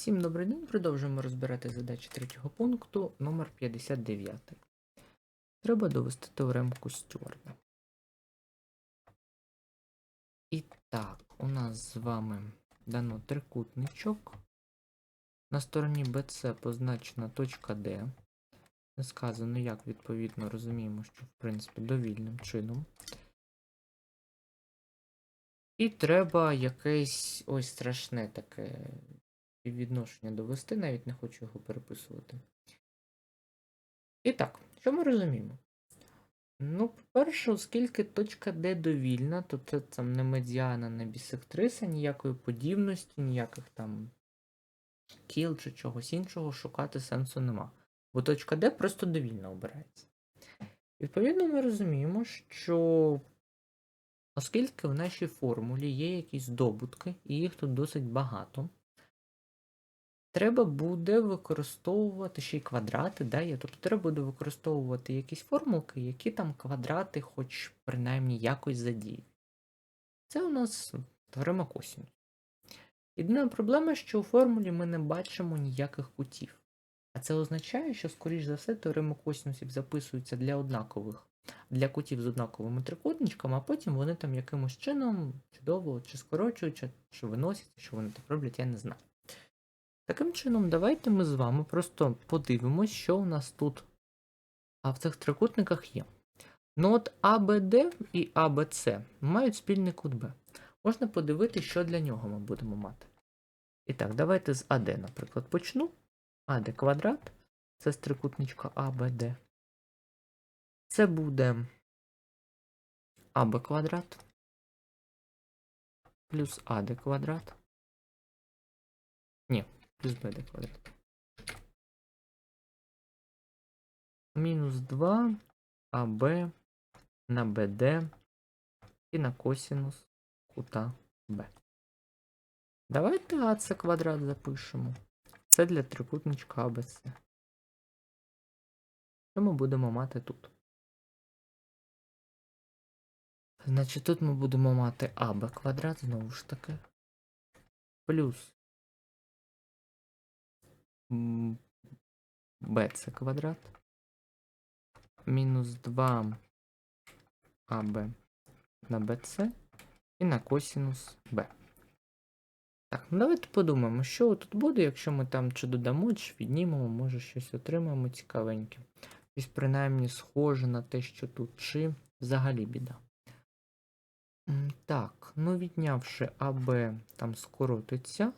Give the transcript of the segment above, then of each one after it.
Всім добрий день. Продовжуємо розбирати задачі третього пункту номер 59. Треба довести теоремку Стюарда. І так, у нас з вами дано трикутничок. На стороні BC позначена точка D. Сказано, як відповідно розуміємо, що в принципі довільним чином. І треба якесь ось страшне таке співвідношення довести, навіть не хочу його переписувати. І так, що ми розуміємо? Ну, по-перше, оскільки точка D довільна, то це там не медіана, не бісектриса, ніякої подібності, ніяких там кіл чи чогось іншого шукати сенсу нема. Бо точка D просто довільно обирається. Відповідно, ми розуміємо, що оскільки в нашій формулі є якісь здобутки, і їх тут досить багато, треба буде використовувати ще й квадрати, да, є. тобто треба буде використовувати якісь формулки, які там квадрати, хоч принаймні якось задіють. Це у нас теорема косінус. Єдина проблема, що у формулі ми не бачимо ніяких кутів. А це означає, що, скоріш за все, теорема косінусів записується для однакових, для кутів з однаковими трикутничками, а потім вони там якимось чином чудово чи скорочують, чи, чи виносяться, що вони так роблять, я не знаю. Таким чином, давайте ми з вами просто подивимось, що у нас тут а в цих трикутниках є. Ну от АБД і АБЦ мають спільний кут Б. Можна подивитися, що для нього ми будемо мати. І так, давайте з АД, наприклад, почну. АД квадрат. Це з трикутничка АБД. Це буде АБ квадрат. Плюс АД квадрат. Плюс БД квадрат. Мінус 2 АБ на БД і на косінус кута Б. Давайте АЦ квадрат запишемо. Це для трикутничка АБЦ. Що ми будемо мати тут? Значить, тут ми будемо мати АБ квадрат, знову ж таки. Плюс м, БЦ квадрат. Мінус 2 АБ на БЦ і на косінус Б. Так, ну давайте подумаємо, що тут буде, якщо ми там чи додамо, чи віднімемо, може щось отримаємо цікавеньке. Ось принаймні схоже на те, що тут, чи взагалі біда. Так, ну віднявши АБ там скоротиться.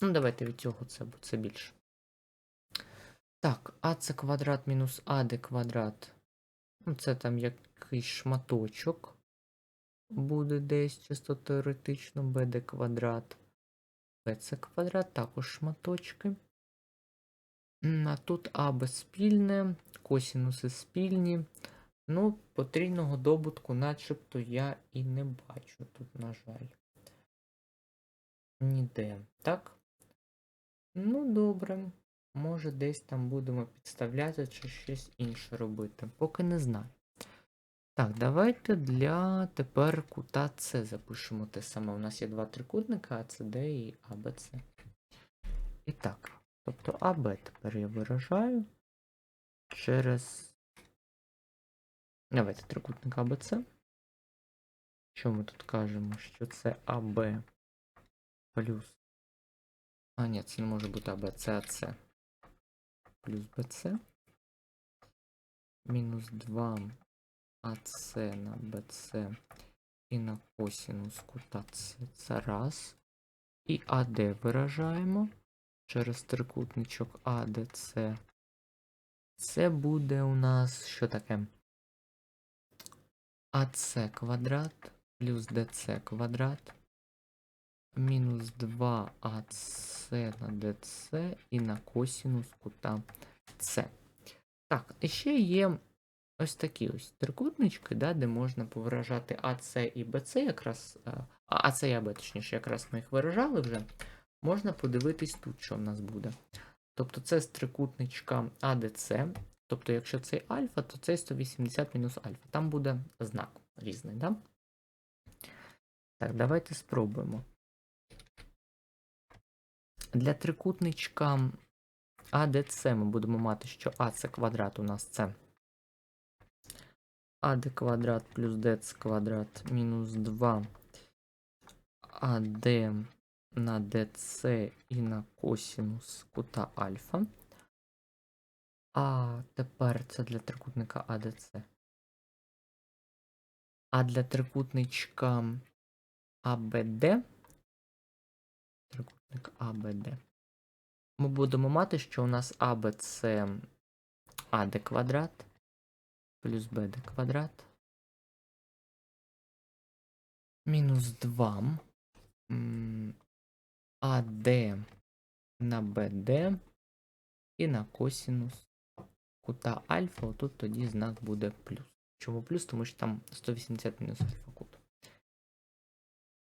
Ну, давайте від цього це, бо це більше. Так, АЦ квадрат мінус АД квадрат. Ну, це там якийсь шматочок. Буде десь чисто теоретично БД квадрат. БЦ квадрат, також шматочки. А тут АБ спільне, косінуси спільні. Ну, потрійного добутку начебто я і не бачу тут, на жаль. Ніде. Так? Ну, добре. Може, десь там будемо підставляти чи щось інше робити. Поки не знаю. Так, давайте для тепер кута С запишемо те саме. У нас є два трикутника АЦД і АБЦ. І так, тобто АБ тепер я виражаю через. Давайте трикутник АБЦ. Що ми тут кажемо? Що це АБ плюс. А, ні, це не може бути АБ, це АЦ. Плюс БЦ. Мінус 2 АС на БЦ і на косінус кута С. Це раз. І АД виражаємо через трикутничок АДЦ. Це буде у нас що таке? АС квадрат плюс ДЦ квадрат. Мінус 2 АС на ДЦ і на косінус кута С. Так, і ще є ось такі ось трикутнички, да, де можна повиражати АС і БЦ, якраз е, АС і АБ, точніше, якраз ми їх виражали вже. Можна подивитись тут, що в нас буде. Тобто це з трикутничка АДЦ. Тобто, якщо це альфа, то це 180 мінус альфа. Там буде знак різний, да? Так, давайте спробуємо. Для трикутничка АДЦ ми будемо мати, що А це квадрат у нас це АД квадрат плюс ДЦ квадрат мінус 2 АД на ДЦ і на косінус кута альфа. А тепер це для трикутника АДЦ. А для трикутничка АБД. Трикутник АБД. Ми будемо мати, що у нас АБ це АД квадрат плюс БД квадрат. Мінус 2. АД на БД і на косінус кута альфа. Отут тоді знак буде плюс. Чому плюс? Тому що там 180 мінус альфа кут.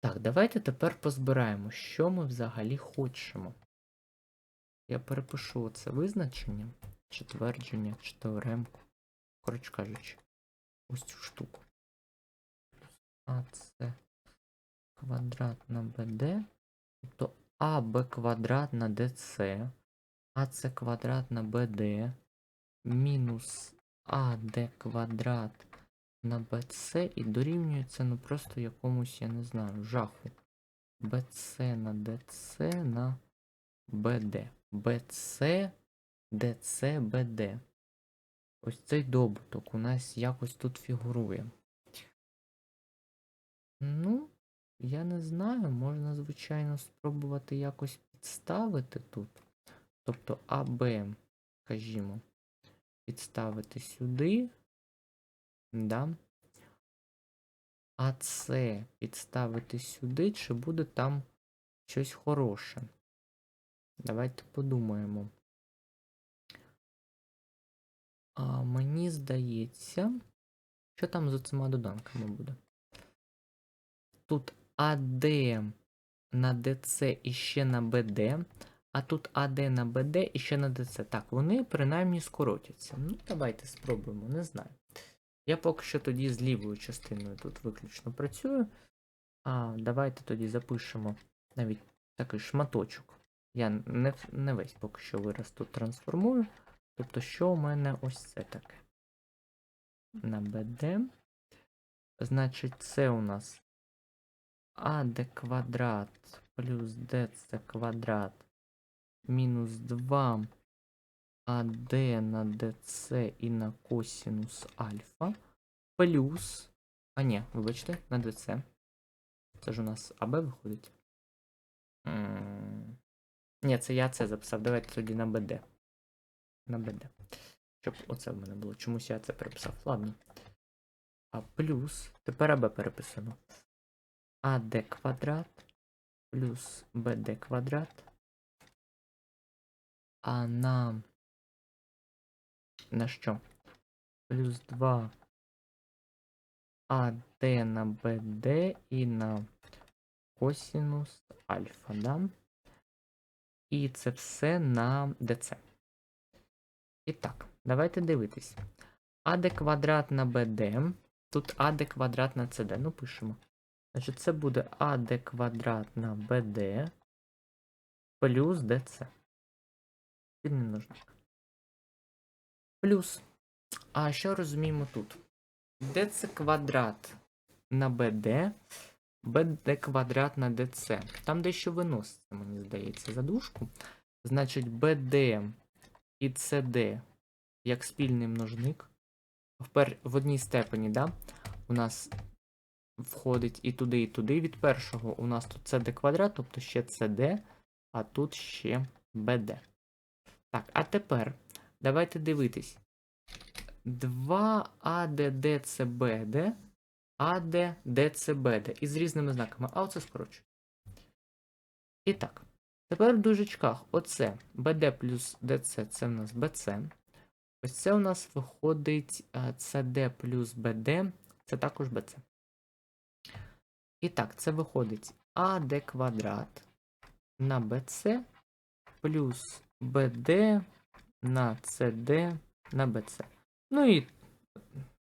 Так, давайте тепер позбираємо, що ми взагалі хочемо. Я перепишу це визначення, чи твердження, чи теоремку. Коротше кажучи, ось цю штуку. АЦ квадрат на БД, тобто АБ квадрат на ДЦ, АЦ квадрат на БД, мінус АД квадрат на БЦ і дорівнює це ну просто якомусь, я не знаю, жаху. БЦ на ДЦ на БД. БЦ, ДЦ, БД. Ось цей добуток у нас якось тут фігурує. Ну, я не знаю, можна, звичайно, спробувати якось підставити тут. Тобто АБ, скажімо, підставити сюди. Да? А це підставити сюди, чи буде там щось хороше? Давайте подумаємо. А мені здається, що там з цими доданками буде? Тут АД на ДЦ і ще на БД, а тут АД на БД і ще на ДЦ. Так, вони принаймні скоротяться. Ну, давайте спробуємо, не знаю. Я поки що тоді з лівою частиною тут виключно працюю. А давайте тоді запишемо навіть такий шматочок. Я не, не весь поки що вираз тут трансформую. Тобто, що у мене ось це таке? На BD. Значить, це у нас AD квадрат плюс DC квадрат мінус 2 AD на DC і на косінус альфа плюс. А ні, вибачте, на DC. Це ж у нас АБ виходить. Ні, це я це записав. Давайте тоді на БД. На БД. Щоб оце в мене було. Чомусь я це переписав. Ладно. А плюс. Тепер АБ переписано. АД квадрат плюс БД квадрат. А на. На що? Плюс 2 АД на БД і на косінус альфа, да? І це все на ДЦ. І так, давайте дивитись. АД квадрат на БД. Тут АД квадрат на ЦД. Ну, пишемо. Значить, це буде АД квадрат на БД плюс ДЦ. Спільний множник. Плюс. А що розуміємо тут? ДЦ квадрат на БД, БД квадрат на ДЦ. Там дещо виноситься, мені здається, за дужку. Значить, БД і ЦД як спільний множник. Впер... В одній степені, да? У нас входить і туди, і туди. Від першого у нас тут CD квадрат, тобто ще CD, а тут ще BD. Так, а тепер давайте дивитись. 2 ADDCBD, ADDCBD із різними знаками, а оце скорочую. І так, тепер в дужечках оце BD плюс DC це в нас BC. Ось це у нас виходить е, CD плюс BD, це також BC. І так, це виходить AD квадрат на BC плюс BD на CD на BC. Ну і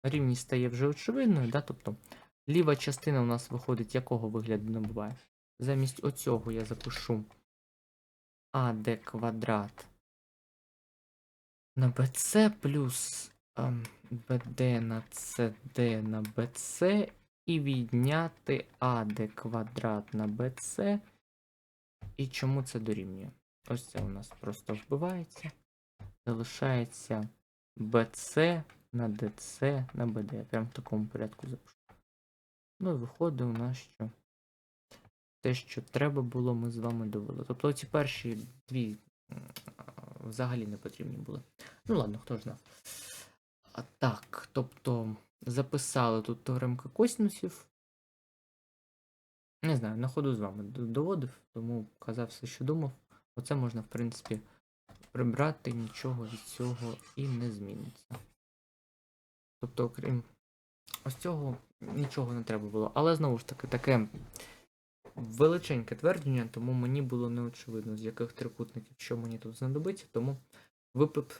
рівність стає вже очевидною, да? тобто ліва частина у нас виходить якого вигляду набуває. Замість оцього я запишу АД квадрат на BC плюс ем, БД на СД на БЦ і відняти АД квадрат на БЦ. І чому це дорівнює? Ось це у нас просто вбивається. Залишається BC на DC на BD. Я прям в такому порядку запишу. Ну і виходить у нас, що те, що треба було, ми з вами довели. Тобто ці перші дві взагалі не потрібні були. Ну ладно, хто ж знав. А, так, тобто записали тут теоремка косинусів. Не знаю, на ходу з вами доводив, тому казав все, що думав. Оце можна, в принципі, прибрати, нічого від цього і не зміниться. Тобто, окрім ось цього, нічого не треба було. Але знову ж таки, таке величеньке твердження, тому мені було не очевидно, з яких трикутників що мені тут знадобиться, тому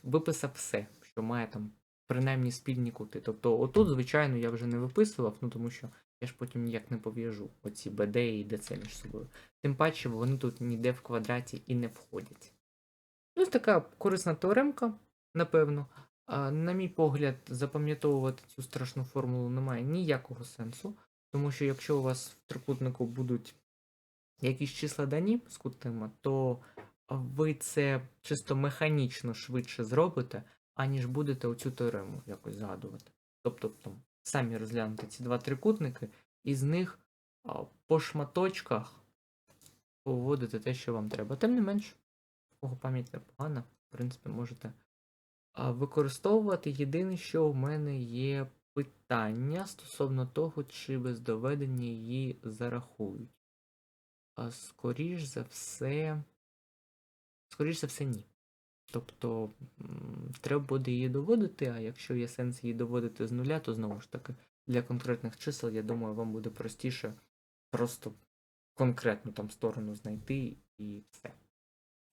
виписав все, що має там принаймні спільні кути. Тобто, отут, звичайно, я вже не виписував, ну тому що я ж потім ніяк не пов'яжу оці BD і DC між собою. Тим паче, вони тут ніде в квадраті і не входять. Ось така корисна теоремка, напевно. А, на мій погляд, запам'ятовувати цю страшну формулу немає ніякого сенсу, тому що якщо у вас в трикутнику будуть якісь числа дані з кутима, то ви це чисто механічно швидше зробите, аніж будете оцю теорему якось згадувати. Тобто там самі розглянути ці два трикутники, і з них по шматочках поводити те, що вам треба. Тим не менш, кого пам'ять непогана, в принципі, можете використовувати. Єдине, що в мене є питання стосовно того, чи без доведення її зарахують. А скоріш за все. Скоріш за все, ні. Тобто треба буде її доводити, а якщо є сенс її доводити з нуля, то знову ж таки для конкретних чисел, я думаю, вам буде простіше просто конкретну там сторону знайти і все.